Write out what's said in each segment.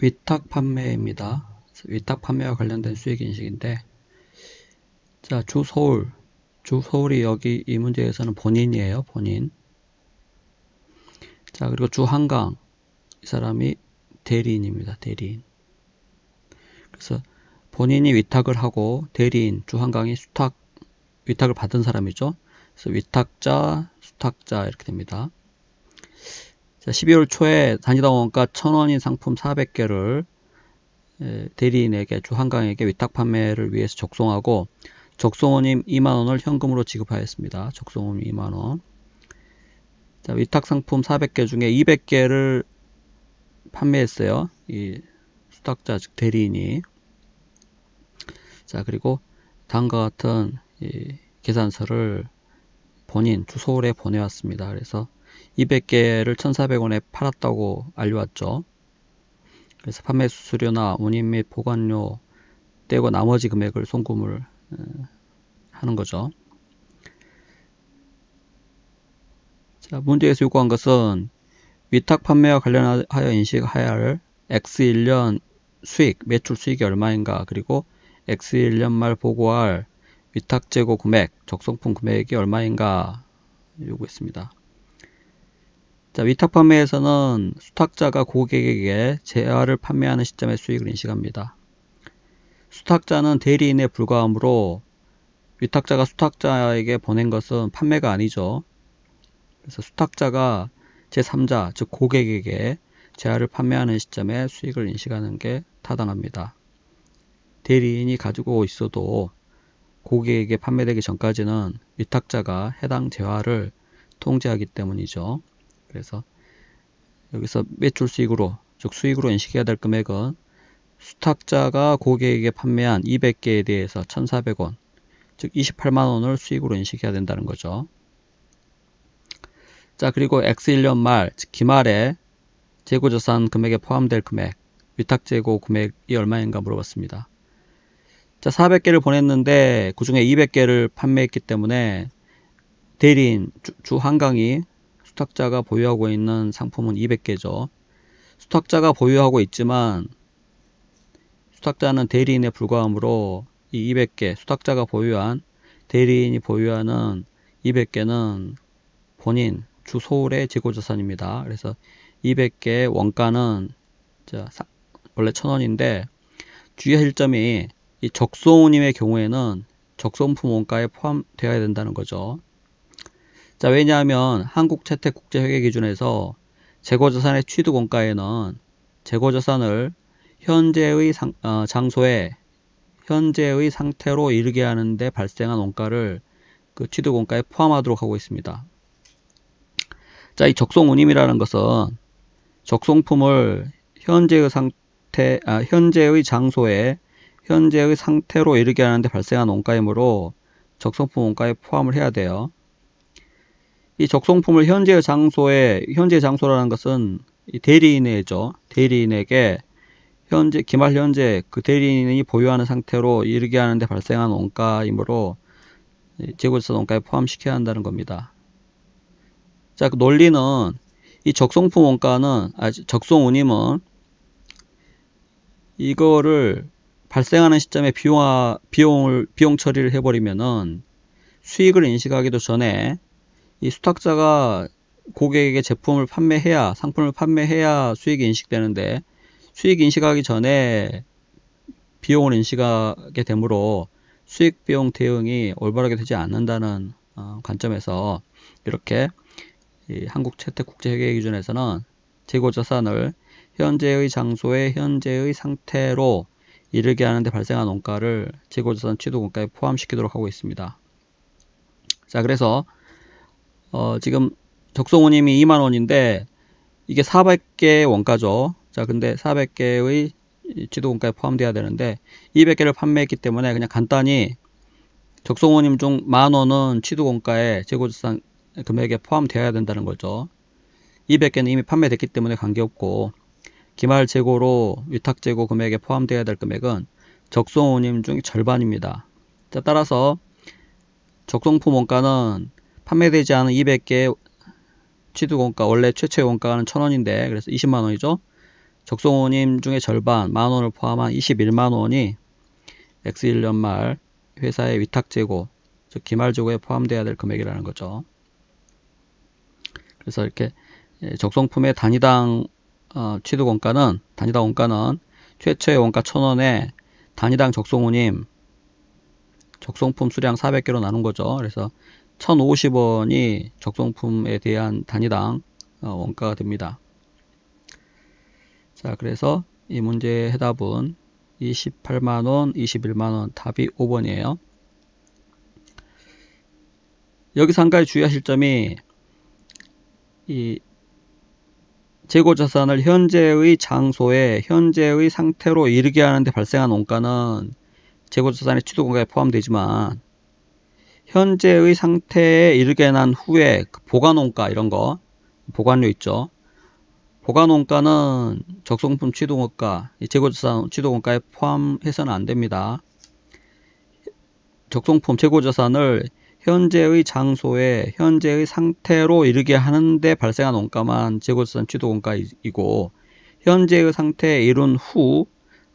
위탁 판매입니다. 위탁 판매와 관련된 수익 인식인데, 자, 주 서울. 주 서울이 여기 이 문제에서는 본인이에요, 본인. 자, 그리고 주 한강. 이 사람이 대리인입니다, 대리인. 그래서 본인이 위탁을 하고 대리인, 주 한강이 수탁, 위탁을 받은 사람이죠. 그래서 위탁자, 수탁자 이렇게 됩니다. 자, 12월 초에 단위당 원가 1000원인 상품 400개를 대리인에게 주한강에게 위탁 판매를 위해서 적송하고 적송원님 2만원을 현금으로 지급하였습니다. 적송원님 2만원. 자, 위탁 상품 400개 중에 200개를 판매했어요. 이 수탁자 즉 대리인이. 자, 그리고 다음과 같은 이 계산서를 본인 주소에 보내왔습니다. 그래서 200개를 1,400원에 팔았다고 알려왔죠. 그래서 판매 수수료나 운임 및 보관료 떼고 나머지 금액을 송금을 어, 하는 거죠. 자, 문제에서 요구한 것은 위탁 판매와 관련하여 인식해야 할 X1년 수익, 매출 수익이 얼마인가, 그리고 X1년 말 보고할 위탁 재고 금액, 적성품 금액이 얼마인가 요구했습니다. 자, 위탁 판매에서는 수탁자가 고객에게 재화를 판매하는 시점의 수익을 인식합니다. 수탁자는 대리인에 불과하므로 위탁자가 수탁자에게 보낸 것은 판매가 아니죠. 그래서 수탁자가 제3자, 즉 고객에게 재화를 판매하는 시점에 수익을 인식하는 게 타당합니다. 대리인이 가지고 있어도 고객에게 판매되기 전까지는 위탁자가 해당 재화를 통제하기 때문이죠. 그래서 여기서 매출 수익으로 즉 수익으로 인식해야 될 금액은 수탁자가 고객에게 판매한 200개에 대해서 1,400원 즉 28만원을 수익으로 인식해야 된다는 거죠. 자 그리고 X1년 말 즉 기말에 재고자산 금액에 포함될 금액 위탁재고 금액이 얼마인가 물어봤습니다. 자 400개를 보냈는데 그 중에 200개를 판매했기 때문에 대리인 주, 주 한강이 수탁자가 보유하고 있는 상품은 200개죠. 수탁자가 보유하고 있지만 수탁자는 대리인에 불과하므로 이 200개 수탁자가 보유한 대리인이 보유하는 200개는 본인 주 서울의 재고자산입니다. 그래서 200개 원가는 원래 1000원인데 주의하실 점이 이 적송우님의 경우에는 적송품 원가에 포함되어야 된다는 거죠. 자, 왜냐하면 한국 채택 국제회계 기준에서 재고자산의 취득 원가에는 재고자산을 현재의 상, 어, 장소에 현재의 상태로 이르게 하는데 발생한 원가를 그 취득 원가에 포함하도록 하고 있습니다. 자, 이 적송 운임이라는 것은 적송품을 현재의 상태, 아, 현재의 장소에 현재의 상태로 이르게 하는데 발생한 원가이므로 적송품 원가에 포함을 해야 돼요. 이 적송품을 현재의 장소에 현재 장소라는 것은 대리인에죠. 대리인에게 현재 기말 현재 그 대리인이 보유하는 상태로 이르게 하는데 발생한 원가이므로 재고자산 원가에 포함시켜야 한다는 겁니다. 자, 그 논리는 이 적송품 원가는 아, 적송 운임은 이거를 발생하는 시점에 비용화, 비용을 비용 처리를 해버리면은 수익을 인식하기도 전에 이 수탁자가 고객에게 제품을 판매해야 상품을 판매해야 수익이 인식되는데 수익 인식하기 전에 비용을 인식하게 되므로 수익 비용 대응이 올바르게 되지 않는다는 어, 관점에서 이렇게 한국 채택 국제 회계 기준에서는 재고 자산을 현재의 장소에 현재의 상태로 이르게 하는데 발생한 원가를 재고 자산 취득 원가에 포함시키도록 하고 있습니다. 자 그래서 어, 지금 적송우님이 2만원인데 이게 400개 원가죠. 자, 근데 400개의 지도 원가에 포함되어야 되는데 200개를 판매했기 때문에 그냥 간단히 적송우님 중 만원은 취득 원가에 재고자산 금액에 포함되어야 된다는 거죠. 200개는 이미 판매됐기 때문에 관계없고 기말 재고로 위탁 재고 금액에 포함되어야 될 금액은 적송우님 중 절반입니다. 자, 따라서 적송품 원가는 판매되지 않은 200개 취득 원가 원래 최초의 원가는 1000원인데 그래서 20만 원이죠 적송호님 중에 절반, 만 원을 포함한 21만 원이 X1년 말 회사의 위탁 재고, 즉 기말 재고에 포함돼야 될 금액이라는 거죠. 그래서 이렇게 예, 적송품의 단위당 어, 취득 원가는 단위당 원가는 최초의 원가 1000원에 단위당 적송호님 적송품 수량 400개로 나눈 거죠. 그래서 1050원이 적송품에 대한 단위당 어, 원가가 됩니다. 자, 그래서 이 문제의 해답은 28만원, 21만원, 답이 5번이에요. 여기서 한 가지 주의하실 점이 이 재고 자산을 현재의 장소에 현재의 상태로 이르게 하는데 발생한 원가는 재고 자산의 취득원가에 포함되지만 현재의 상태에 이르게 난 후에 그 보관원가 이런 거 보관료 있죠. 보관원가는 적성품 취득원가, 재고자산 취득원가에 포함해서는 안 됩니다. 적성품 재고자산을 현재의 장소에 현재의 상태로 이르게 하는데 발생한 원가만 재고자산 취득원가이고 현재의 상태에 이룬 후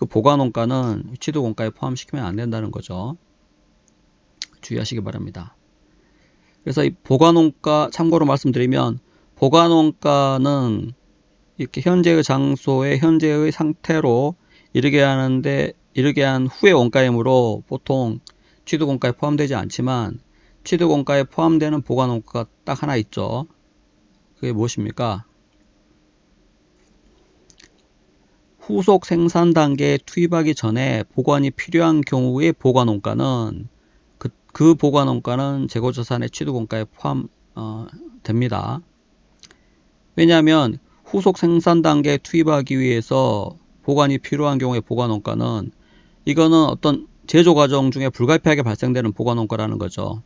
그 보관원가는 취득원가에 포함시키면 안 된다는 거죠. 주의하시기 바랍니다. 그래서 이 보관원가 참고로 말씀드리면 보관원가는 이렇게 현재의 장소에 현재의 상태로 이르게 하는데 이르게 한 후의 원가이므로 보통 취득 원가에 포함되지 않지만 취득 원가에 포함되는 보관 원가가 딱 하나 있죠. 그게 무엇입니까? 후속 생산 단계에 투입하기 전에 보관이 필요한 경우의 보관 원가는 그, 그 보관원가는 재고자산의 취득원가에 포함됩니다. 어, 왜냐하면 후속 생산 단계에 투입하기 위해서 보관이 필요한 경우의 보관원가는 이거는 어떤 제조 과정 중에 불가피하게 발생되는 보관원가라는 거죠.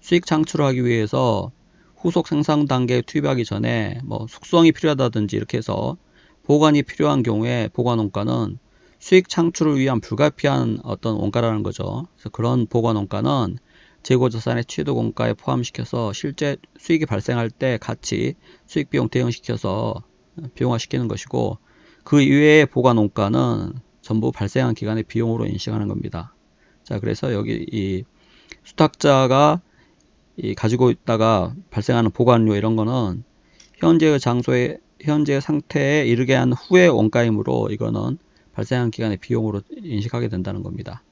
수익 창출을 하기 위해서 후속 생산 단계에 투입하기 전에 뭐 숙성이 필요하다든지 이렇게 해서 보관이 필요한 경우에 보관 원가는 수익 창출을 위한 불가피한 어떤 원가라는 거죠. 그래서 그런 보관 원가는 재고자산의 취득 원가에 포함시켜서 실제 수익이 발생할 때 같이 수익 비용 대응시켜서 비용화시키는 것이고 그 이외의 보관 원가는 전부 발생한 기간의 비용으로 인식하는 겁니다. 자, 그래서 여기 이 수탁자가 이 가지고 있다가 발생하는 보관료 이런 거는 현재의 장소에 현재 상태에 이르게 한 후의 원가이므로 이거는 발생한 기간의 비용으로 인식하게 된다는 겁니다.